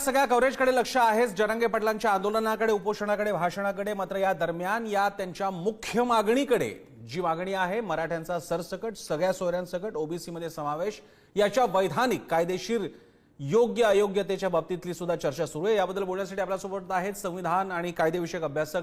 सगळ्या कव्हरेजकडे लक्ष आहेच. जरांगे पाटलांच्या आंदोलनाकडे उपोषणाकडे भाषणाकडे मात्र या दरम्यान या त्यांच्या मुख्य मागणीकडे जी मागणी आहे मराठ्यांचा सरसकट सगळ्या सोयऱ्यांसकट ओबीसी मध्ये समावेश याच्या वैधानिक कायदेशीर योग्य अयोग्यतेच्या बाबतीतली सुद्धा चर्चा सुरू आहे. याबद्दल बोलण्यासाठी आपल्यासोबत आहेत संविधान आणि कायदेविषयक अभ्यासक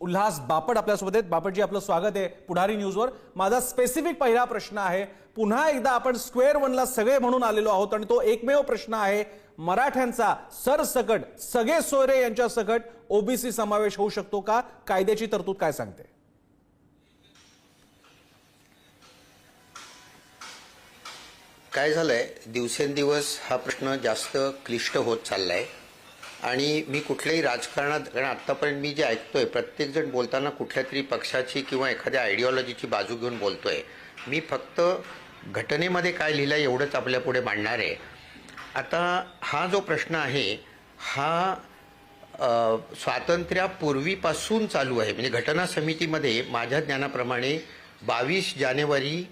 उल्हास बापट आपल्यासोबत आहेत. बापटजी आपलं स्वागत आहे पुढारी न्यूजवर. माझा स्पेसिफिक पहिला प्रश्न आहे पुन्हा एकदा आपण स्क्वेअर वनला सगळे म्हणून आलेलो आहोत आणि तो एकमेव प्रश्न आहे मराठ्यांचा सरसकट सगळे सोयरे यांच्या सकट ओबीसी समावेश होऊ शकतो का? कायद्याची तरतूद काय सांगते? काय झालंय? दिवसेंदिवस हा प्रश्न जास्त क्लिष्ट होत चाललाय. आणि मी कुठल्याही राजकारणात कारण आत्तापर्यंत मी जे ऐकतोय प्रत्येकजण बोलताना कुठल्या तरी पक्षाची किंवा एखाद्या आयडिओलॉजीची बाजू घेऊन बोलतोय. मी फक्त घटनेमध्ये काय लिहिलं एवढंच आपल्यापुढे मांडणार आहे. आता हा जो प्रश्न आहे हा स्वातंत्र्यापूर्वीपासून चालू आहे. म्हणजे घटना समितीमध्ये माझ्या ज्ञानाप्रमाणे बावीस जानेवारी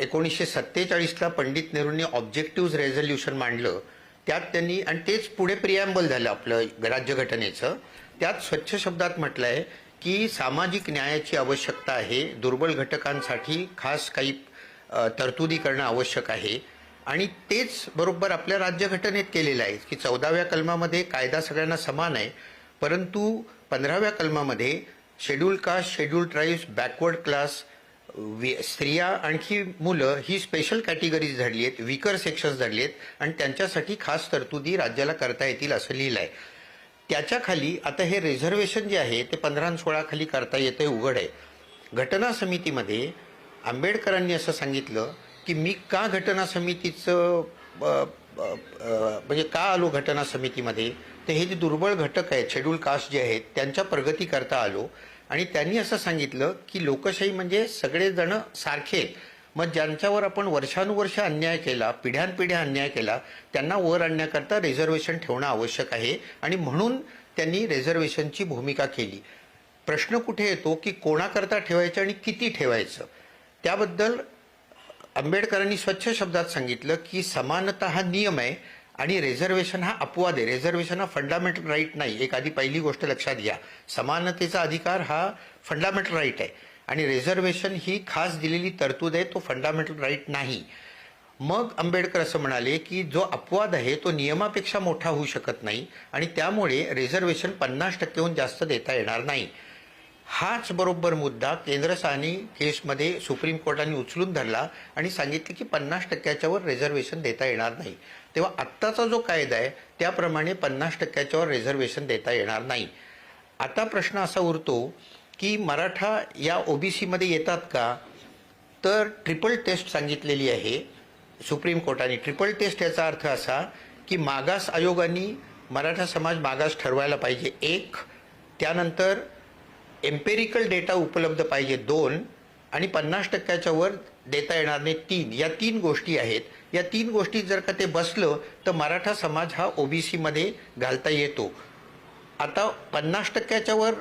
एकोणीसशे सत्तेचाळीसला पंडित नेहरूंनी ऑब्जेक्टिव्ह रेझोल्युशन मांडलं. त्यात त्यांनी आणि तेच पुढे प्रिॲम्बल झालं आपलं राज्यघटनेचं. त्यात स्वच्छ शब्दात म्हटलं आहे की सामाजिक न्यायाची आवश्यकता आहे दुर्बल घटकांसाठी खास काही तरतुदी करणं आवश्यक आहे. आणि तेच बरोबर आपल्या राज्यघटनेत केलेलं आहे की चौदाव्या कलमामध्ये कायदा सगळ्यांना समान आहे परंतु पंधराव्या कलमामध्ये schedule caste schedule tribes backward class स्त्रिया आणखी मुलं ही स्पेशल कॅटेगरीज झाली आहेत विकर सेक्शन्स झाली आहेत आणि त्यांच्यासाठी खास तरतुदी राज्याला करता येतील असं लिहिलं आहे त्याच्याखाली आता हे रिझर्वेशन जे आहे ते पंधरा सोळाखाली सोळा खाली करता येतं उघड आहे. घटना समितीमध्ये आंबेडकरांनी असं सांगितलं की मी का घटना समितीचं म्हणजे का आलो घटना समितीमध्ये? तर हे जे दुर्बळ घटक आहेत शेड्यूल कास्ट जे आहेत त्यांच्या प्रगती करता आलो. आणि त्यांनी असं सांगितलं की लोकशाही म्हणजे सगळेजण सारखे मग ज्यांच्यावर आपण वर्षानुवर्ष अन्याय केला पिढ्यानपिढ्या अन्याय केला त्यांना वर आणण्याकरता रिझर्वेशन ठेवणं आवश्यक आहे आणि म्हणून त्यांनी रिझर्वेशनची भूमिका केली. प्रश्न कुठे येतो की कोणाकरता ठेवायचं आणि किती ठेवायचं? त्याबद्दल आंबेडकरांनी स्वच्छ शब्दात सांगितलं की समानता हा नियम आहे आणि रिझर्वेशन हा अपवाद आहे. रिझर्वेशन हा फंडामेंटल राईट नाही. एक आधी पहिली गोष्ट लक्षात घ्या. समानतेचा अधिकार हा फंडामेंटल राईट आहे. आणि रिझर्वेशन ही खास दिलेली तरतूद आहे तो फंडामेंटल राईट नाही. मग आंबेडकर असं म्हणाले की जो अपवाद आहे तो नियमापेक्षा मोठा होऊ शकत नाही आणि त्यामुळे रिझर्वेशन पन्नास टक्केहून जास्त देता येणार नाही. हाच बरोबर मुद्दा केंद्रस्थानी केसमध्ये सुप्रीम कोर्टाने उचलून धरला आणि सांगितले की पन्नास टक्क्याच्यावर रिझर्वेशन देता येणार नाही. तेव्हा आत्ताचा जो कायदा आहे त्याप्रमाणे पन्नास टक्क्याच्यावर रिझर्वेशन देता येणार नाही. आता प्रश्न असा उरतो की मराठा या ओबीसीमध्ये येतात का? तर ट्रिपल टेस्ट सांगितलेली आहे सुप्रीम कोर्टाने. ट्रिपल टेस्ट याचा अर्थ असा की मागास आयोगाने मराठा समाज मागास ठरवायला पाहिजे. एक त्यानंतर एम्पेरिकल डेटा उपलब्ध पाहिजे दोन आणि पन्नास टक्क्याच्या वर देता येणार नाही तीन. या तीन गोष्टी आहेत. या तीन गोष्टी जर का ते बसलं तर मराठा समाज हा ओबीसीमध्ये घालता येतो. आता पन्नास टक्क्याच्या वर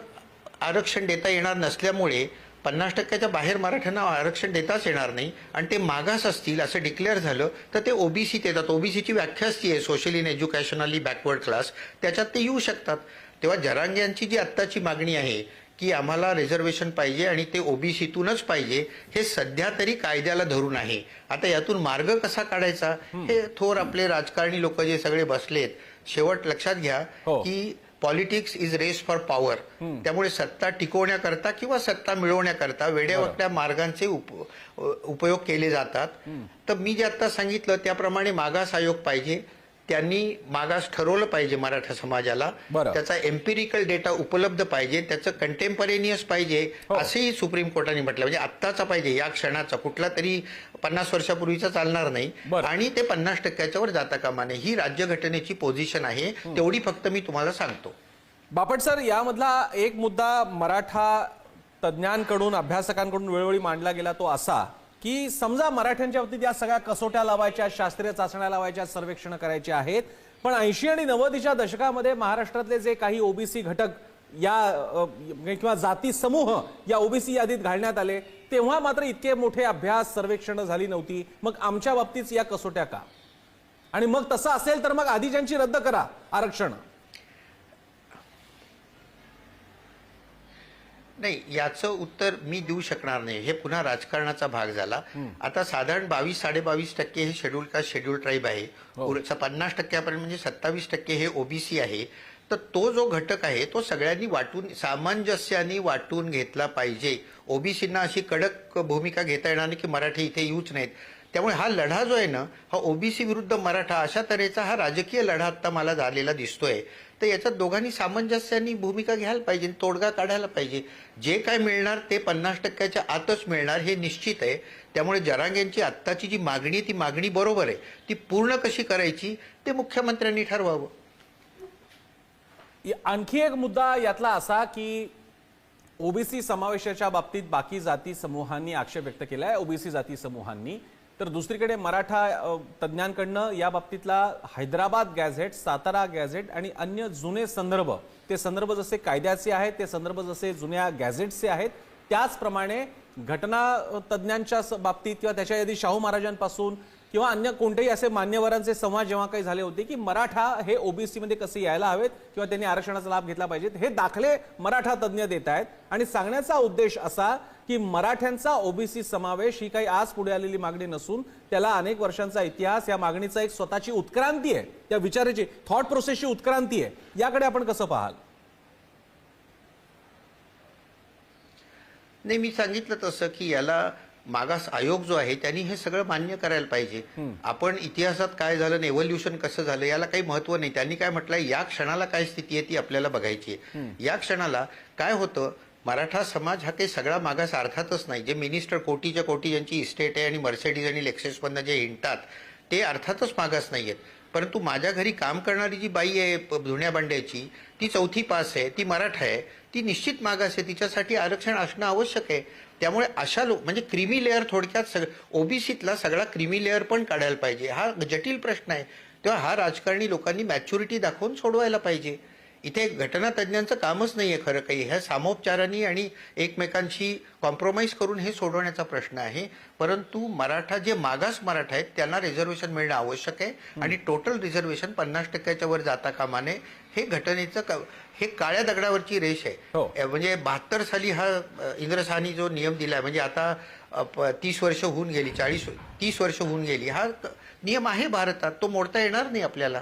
आरक्षण देता येणार नसल्यामुळे पन्नास टक्क्याच्या बाहेर मराठ्यांना आरक्षण देताच येणार नाही आणि ते मागास असतील असं डिक्लेअर झालं तर ते ओबीसीत येतात ओबीसीची व्याख्याच ती आहे socially in educationally backward class त्याच्यात ते येऊ शकतात. तेव्हा जरांग्यांची जी आत्ताची मागणी आहे की आम्हाला रिझर्वेशन पाहिजे आणि ते ओबीसीतूनच पाहिजे हे सध्या तरी कायद्याला धरून आहे. आता यातून मार्ग कसा काढायचा? हे थोर आपले राजकारणी लोक जे सगळे बसलेत शेवट लक्षात घ्या हो. की politics is race for power त्यामुळे सत्ता टिकवण्याकरता किंवा सत्ता मिळवण्याकरता वेड्यावाकड्या मार्गांचे उप, उपयोग केले जातात. तर मी जे आता सांगितलं त्याप्रमाणे मागास आयोग पाहिजे. त्यांनी मागास ठरवलं पाहिजे मराठा समाजाला. त्याचा एम्पिरिकल डेटा उपलब्ध पाहिजे त्याचं कंटेम्परेनियस पाहिजे हो. असंही सुप्रीम कोर्टाने म्हटलं. म्हणजे आत्ताचा पाहिजे या क्षणाचा. कुठला तरी पन्नास वर्षापूर्वीचा चालणार नाही. आणि ते पन्नास टक्क्याच्यावर जाता कामा नये. ही राज्यघटनेची पोझिशन आहे. तेवढी फक्त मी तुम्हाला सांगतो. बापट सर यामधला एक मुद्दा मराठा तज्ज्ञांकडून अभ्यासकांकडून वेळोवेळी मांडला गेला तो असा. की समजा मराठ्यांच्या बाबतीत या सगळ्या कसोट्या लावायच्या शास्त्रीय चाचण्या लावायच्या सर्वेक्षण करायची आहेत पण ऐंशी आणि नव्वदीच्या दशकामध्ये महाराष्ट्रातले जे काही ओबीसी घटक या म्हणजे किंवा जाती समूह या ओबीसी यादीत घालण्यात आले तेव्हा मात्र इतके मोठे अभ्यास सर्वेक्षण झाली नव्हती. मग आमच्या बाबतीत या कसोट्या का? आणि मग तसं असेल तर मग आधी ज्यांची रद्द करा आरक्षण. नाही याचं उत्तर मी देऊ शकणार नाही. हे पुन्हा राजकारणाचा भाग झाला. आता साधारण बावीस साडेबावीस टक्के हे शेड्यूल कास्ट शेड्यूल ट्राईब आहे. पुढचं पन्नास टक्क्यापर्यंत म्हणजे सत्तावीस टक्के हे ओबीसी आहे. तर तो जो घटक आहे तो सगळ्यांनी वाटून सामंजस्याने वाटून घेतला पाहिजे. ओबीसींना अशी कडक भूमिका घेता येणार नाही की मराठी इथे येऊच नाहीत. त्यामुळे हा लढा जो आहे ना हा ओबीसी विरुद्ध मराठा अशा तऱ्हेचा हा राजकीय लढा आत्ता मला झालेला दिसतोय. तर याच्यात दोघांनी सामंजस्याने भूमिका घ्यायला पाहिजे तोडगा काढायला पाहिजे. जे काय मिळणार ते पन्नास टक्क्याच्या आतच मिळणार हे निश्चित आहे. त्यामुळे जरांगेंची आत्ताची जी मागणी आहे ती मागणी बरोबर आहे. ती पूर्ण कशी करायची ते मुख्यमंत्र्यांनी ठरवावं. या- आणखी एक मुद्दा यातला असा की ओबीसी समावेशाच्या बाबतीत बाकी जाती समूहांनी आक्षेप व्यक्त केला आहे ओबीसी जाती समूहांनी. तर दुसरीकडे मराठा तज्ज्ञांकडनं या बाबतीतला हैदराबाद गॅझेट सातारा गॅझेट आणि अन्य जुने संदर्भ ते संदर्भ जसे कायद्याचे आहेत ते संदर्भ जसे जुन्या गॅझेटचे आहेत त्याचप्रमाणे घटना तज्ज्ञांच्या स- बाबतीत किंवा त्याच्या यादी शाहू महाराजांपासून किंवा अन्य कोणतेही असे मान्यवरांचे संवाद जेव्हा काही झाले होते की मराठा हे ओबीसीमध्ये कसे यायला हवेत किंवा त्यांनी आरक्षणाचा लाभ घेतला पाहिजेत हे दाखले मराठा तज्ज्ञ देत आहेत. आणि सांगण्याचा उद्देश असा की मराठ्यांचा ओबीसी समावेश ही काही आज पुढे आलेली मागणी नसून त्याला अनेक वर्षांचा इतिहास या मागणीचा एक स्वतःची उत्क्रांती आहे. त्या विचाराची थॉट प्रोसेसची उत्क्रांती आहे. याकडे आपण कसं पाहाल? नाही मी सांगितलं तसं की याला मागास आयोग जो आहे त्यांनी हे सगळं मान्य करायला पाहिजे. आपण इतिहासात काय झालं एव्होल्युशन कसं झालं याला काही महत्त्व नाही. त्यांनी काय म्हटलंय या क्षणाला काय स्थिती आहे ती आपल्याला बघायची आहे. या क्षणाला काय होतं मराठा समाज हा काही सगळा मागास अर्थातच नाही. जे मिनिस्टर कोटीच्या कोटी ज्यांची इस्टेट आहे आणि मर्सेडीज आणि लेक्सेसमधनं जे हिंडतात ते अर्थातच मागास नाही आहेत परंतु माझ्या घरी काम करणारी जी बाई आहे प- धुण्या भांड्याची ती चौथी पास आहे ती मराठा आहे ती निश्चित मागास आहे. तिच्यासाठी आरक्षण असणं आवश्यक आहे. त्यामुळे अशा लोक म्हणजे क्रिमी लेअर थोडक्यात सग ओबीसीतला सगळा क्रिमी लेअर पण काढायला पाहिजे. हा जटिल प्रश्न आहे. तेव्हा हा राजकारणी लोकांनी मॅच्युरिटी दाखवून सोडवायला पाहिजे. इथे घटनातज्ञांचं कामच नाहीये खरं काही. ह्या सामोपचारांनी आणि एकमेकांशी कॉम्प्रोमाइज करून हे सोडवण्याचा प्रश्न आहे. परंतु मराठा जे मागास मराठा आहेत त्यांना रिझर्वेशन मिळणं आवश्यक आहे. आणि टोटल रिझर्वेशन पन्नास टक्क्याच्या वर जाता कामा नये. हे घटनेचं क- हे काळ्या दगडावरची रेष हो. आहे अ, म्हणजे बहात्तर साली हा अ, इंद्रसानी जो नियम दिलाय म्हणजे आता तीस वर्ष होऊन गेली चाळीस तीस वर्ष होऊन गेली हा नियम आहे भारतात. तो मोडता येणार नाही आपल्याला.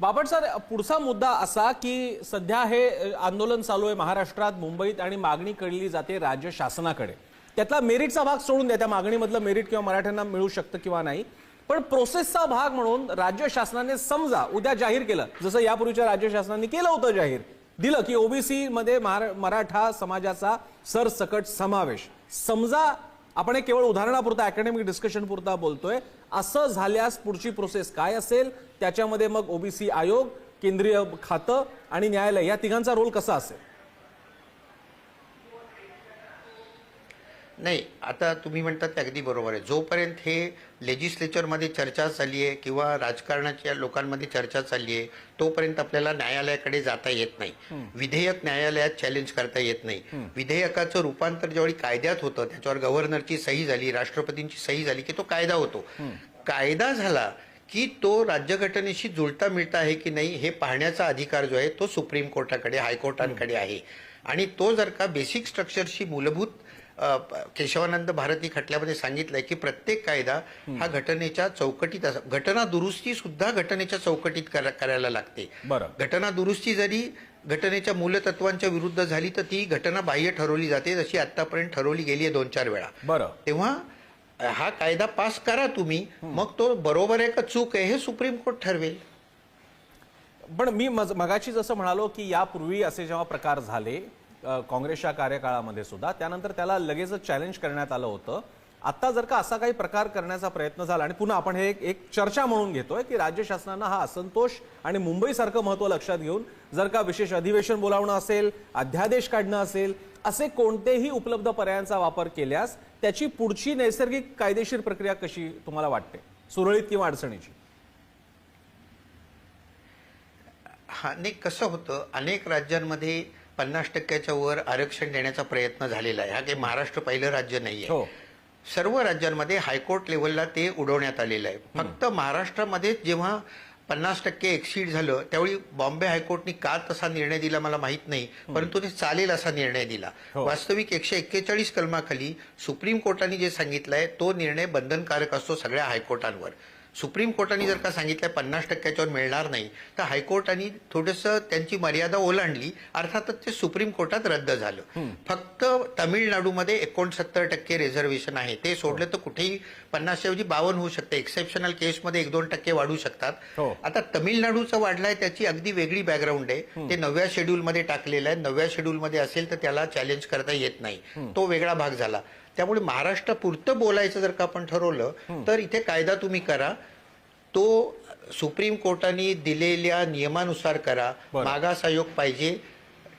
बापट सर पुढचा मुद्दा असा की सध्या हे आंदोलन चालू आहे महाराष्ट्रात मुंबईत आणि मागणी कळली जाते राज्य शासनाकडे. त्यातला मेरिटचा भाग सोडून द्या त्या मागणीमधलं मेरिट किंवा मराठ्यांना मिळू शकतं किंवा नाही. पण प्रोसेसचा भाग म्हणून राज्य शासनाने समजा उद्या जाहीर केलं जसं यापूर्वीच्या राज्य शासनाने केलं होतं जाहीर दिलं की ओबीसी मध्ये महारा- मराठा समाजाचा सरसकट समावेश. समजा आपण केवळ उदाहरणापुरता अकॅडमिक डिस्कशन पुरता बोलतोय असं झाल्यास पुढची प्रोसेस काय असेल? त्याच्यामध्ये मग ओबीसी आयोग केंद्रीय खातं आणि न्यायालय या तिघांचा रोल कसा असेल? नाही आता तुम्ही म्हणतात ते अगदी बरोबर आहे. जोपर्यंत हे लेजिस्लेचरमध्ये चर्चा चालली आहे किंवा राजकारणाच्या लोकांमध्ये चर्चा चालली आहे तोपर्यंत आपल्याला न्यायालयाकडे जाता येत नाही. विधेयक न्यायालयात चॅलेंज करता येत नाही. विधेयकाचं रूपांतर ज्यावेळी कायद्यात होतं त्याच्यावर गव्हर्नरची सही झाली राष्ट्रपतींची सही झाली की तो कायदा होतो. कायदा झाला की तो राज्यघटनेशी जुळता मिळता आहे की नाही हे पाहण्याचा अधिकार जो आहे तो सुप्रीम कोर्टाकडे हायकोर्टांकडे आहे. आणि तो जर का बेसिक स्ट्रक्चरशी मूलभूत केशवानंद भारती खटल्यामध्ये सांगितलंय की प्रत्येक कायदा हा घटनेच्या चौकटीत असा घटना दुरुस्ती सुद्धा घटनेच्या चौकटीत करा- करायला लागते. बरं. घटना दुरुस्ती जरी घटनेच्या मूलतत्वांच्या विरुद्ध झाली तर ती घटना बाह्य ठरवली जाते जशी आतापर्यंत ठरवली गेली आहे दोन चार वेळा. बरं. तेव्हा हा कायदा पास करा तुम्ही मग तो बरोबर आहे का चूक आहे हे सुप्रीम कोर्ट ठरवेल. पण मी मगाशी जसं म्हणालो की यापूर्वी असे जेव्हा प्रकार झाले काँग्रेसच्या कार्यकाळामध्ये सुद्धा. त्यानंतर त्याला लगेचच चॅलेंज करण्यात आलं होतं. आता जर का असा काही प्रकार करण्याचा प्रयत्न झाला आणि पुन्हा आपण हे एक- एक चर्चा म्हणून घेतोय की राज्य शासनानं हा असंतोष आणि मुंबईसारखं महत्त्व लक्षात घेऊन जर का विशेष अधिवेशन बोलावणं असेल अध्यादेश काढणं असेल असे कोणतेही उपलब्ध पर्यायांचा वापर केल्यास त्याची पुढची नैसर्गिक कायदेशीर प्रक्रिया कशी तुम्हाला वाटते? सुरळीत किंवा अडचणीची? हा नाही कसं होतं अनेक राज्यांमध्ये पन्नास टक्क्याच्या वर आरक्षण देण्याचा प्रयत्न झालेला आहे. हा काही महाराष्ट्र पहिलं राज्य नाहीये. हो. सर्व राज्यांमध्ये हायकोर्ट लेवलला ते उडवण्यात आलेलं आहे. फक्त महाराष्ट्रामध्ये जेव्हा पन्नास टक्के एक्सीड झालं त्यावेळी बॉम्बे हायकोर्टनी का तसा निर्णय दिला मला माहीत नाही परंतु ते चालेल असा निर्णय दिला. हो. वास्तविक एकशे एक्केचाळीस कलमाखाली सुप्रीम कोर्टाने जे सांगितलंय तो निर्णय बंधनकारक असतो सगळ्या हायकोर्टांवर. सुप्रीम कोर्टाने जर का सांगितलंय पन्नास टक्क्याच्यावर मिळणार नाही तर हायकोर्टाने थोडंसं त्यांची मर्यादा ओलांडली. अर्थातच ते सुप्रीम कोर्टात रद्द झालं. फक्त तामिळनाडूमध्ये एकोणसत्तर टक्के रिझर्वेशन आहे. ते सोडलं तर कुठेही पन्नासच्या ऐवजी बावन्न होऊ शकते. एक्सेप्शनल केसमध्ये एक दोन टक्के वाढू शकतात. हो. आता तमिळनाडूचं वाढलाय त्याची अगदी वेगळी बॅकग्राऊंड आहे. ते नवव्या शेड्यूलमध्ये टाकलेलं आहे. नवव्या शेड्यूलमध्ये असेल तर त्याला चॅलेंज करता येत नाही. तो वेगळा भाग झाला. त्यामुळे महाराष्ट्रापुरतं बोलायचं जर का आपण ठरवलं तर इथे कायदा तुम्ही करा. तो सुप्रीम कोर्टाने दिलेल्या नियमानुसार करा. मागास आयोग पाहिजे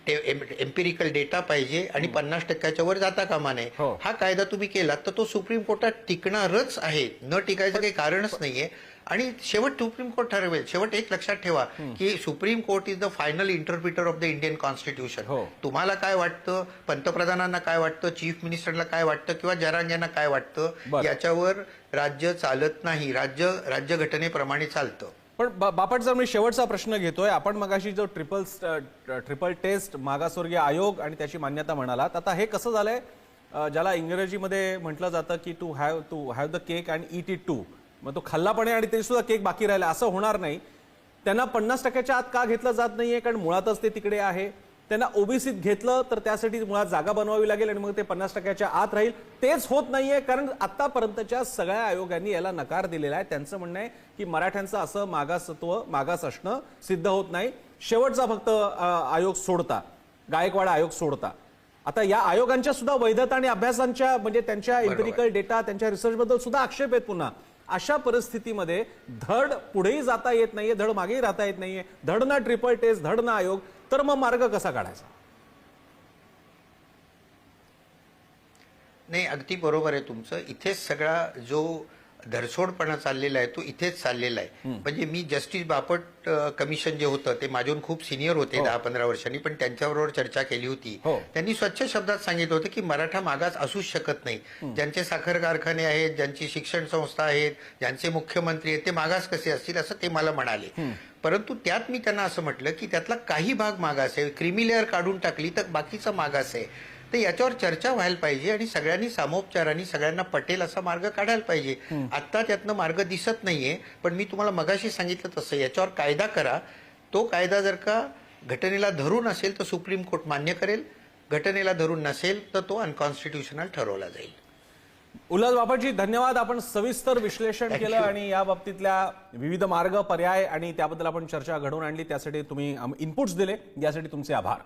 एम्पिरिकल डेटा पाहिजे आणि पन्नास टक्क्याच्या वर जाता कामा नये. हो. हा कायदा तुम्ही केला तर तो सुप्रीम कोर्टात टिकणारच आहे. न टिकायचं काही कारणच नाहीये. आणि शेवट सुप्रीम कोर्ट ठरवेल. शेवट एक लक्षात ठेवा की Supreme Court is the final interpreter of the Indian constitution. हो. तुम्हाला काय वाटतं? पंतप्रधानांना काय वाटतं? चीफ मिनिस्टरला काय वाटतं? किंवा जरांग्यांना काय वाटतं. याच्यावर राज्य चालत नाही. राज्य राज्यघटनेप्रमाणे चालतं. पण बापट जर मी शेवटचा प्रश्न घेतोय आपण मगाशी जो ट्रिपल ट्रिपल टेस्ट मागासवर्गीय आयोग आणि त्याची मान्यता म्हणालात आता हे कसं झालंय? ज्याला इंग्रजीमध्ये म्हटलं जातं की to have to have the cake and eat it too मग तो खाल्ला पण आहे आणि तरी सुद्धा केक बाकी राहिला. असं होणार नाही. त्यांना पन्नास टक्क्याच्या आत का घेतलं जात नाहीये? कारण मुळातच ते तिकडे आहे. त्यांना ओबीसीत घेतलं तर त्यासाठी मुळात जागा बनवावी लागेल आणि मग ते पन्नास टक्क्याच्या आत राहील. तेच होत नाहीये कारण आतापर्यंतच्या सगळ्या आयोगांनी याला नकार दिलेला आहे. त्यांचं म्हणणं आहे की मराठ्यांचं असं मागासत्व मागास असणं सिद्ध होत नाही. शेवटचा फक्त आयोग सोडता. गायकवाड आयोग सोडता. आता या आयोगांच्या सुद्धा वैधता आणि अभ्यासांच्या म्हणजे त्यांच्या बरोबर. एम्पिरिकल डेटा त्यांच्या रिसर्च बद्दल सुद्धा आक्षेप आहेत पुन्हा. अशा परिस्थितीमध्ये धड पुढेही जाता येत नाहीये धड मागेही राहता येत नाहीये. धड ना ट्रिपल टेस्ट धड ना आयोग. तर मग मार्ग कसा काढायचा? नाही अगदी बरोबर आहे तुमचं. इथेच सगळा जो धरसोडपणा चाललेला आहे तो इथेच चाललेला आहे. म्हणजे मी जस्टिस बापट कमिशन जे होतं ते माझ्याहून खूप सिनियर होते दहा पंधरा वर्षांनी पण त्यांच्याबरोबर चर्चा केली होती. हो. त्यांनी स्वच्छ शब्दात सांगितलं होतं की मराठा मागास असूच शकत नाही. ज्यांचे साखर कारखाने आहेत ज्यांची शिक्षण संस्था आहेत ज्यांचे मुख्यमंत्री आहेत ते मागास कसे असतील असं ते मला म्हणाले. परंतु त्यात मी त्यांना असं म्हटलं की त्यातला काही भाग मागास आहे क्रिमी लेअर काढून टाकली तर बाकीचा मागास आहे. तर याच्यावर चर्चा व्हायला पाहिजे आणि सगळ्यांनी सामोपचाराने सगळ्यांना पटेल असा मार्ग काढायला पाहिजे. आता त्यातनं मार्ग दिसत नाहीये पण मी तुम्हाला मगाशी सांगितलं तसं याच्यावर कायदा करा. तो कायदा जर का घटनेला धरून असेल तर सुप्रीम कोर्ट मान्य करेल. घटनेला धरून नसेल तर तो अनकॉन्स्टिट्युशनल ठरवला जाईल. उल्हास बापटजी धन्यवाद. आपण सविस्तर विश्लेषण केलं. आणि या बाबतीतल्या विविध मार्ग पर्याय आणि त्याबद्दल आपण चर्चा घडवून आणली. त्यासाठी तुम्ही इनपुट्स दिले. यासाठी तुमचे आभार.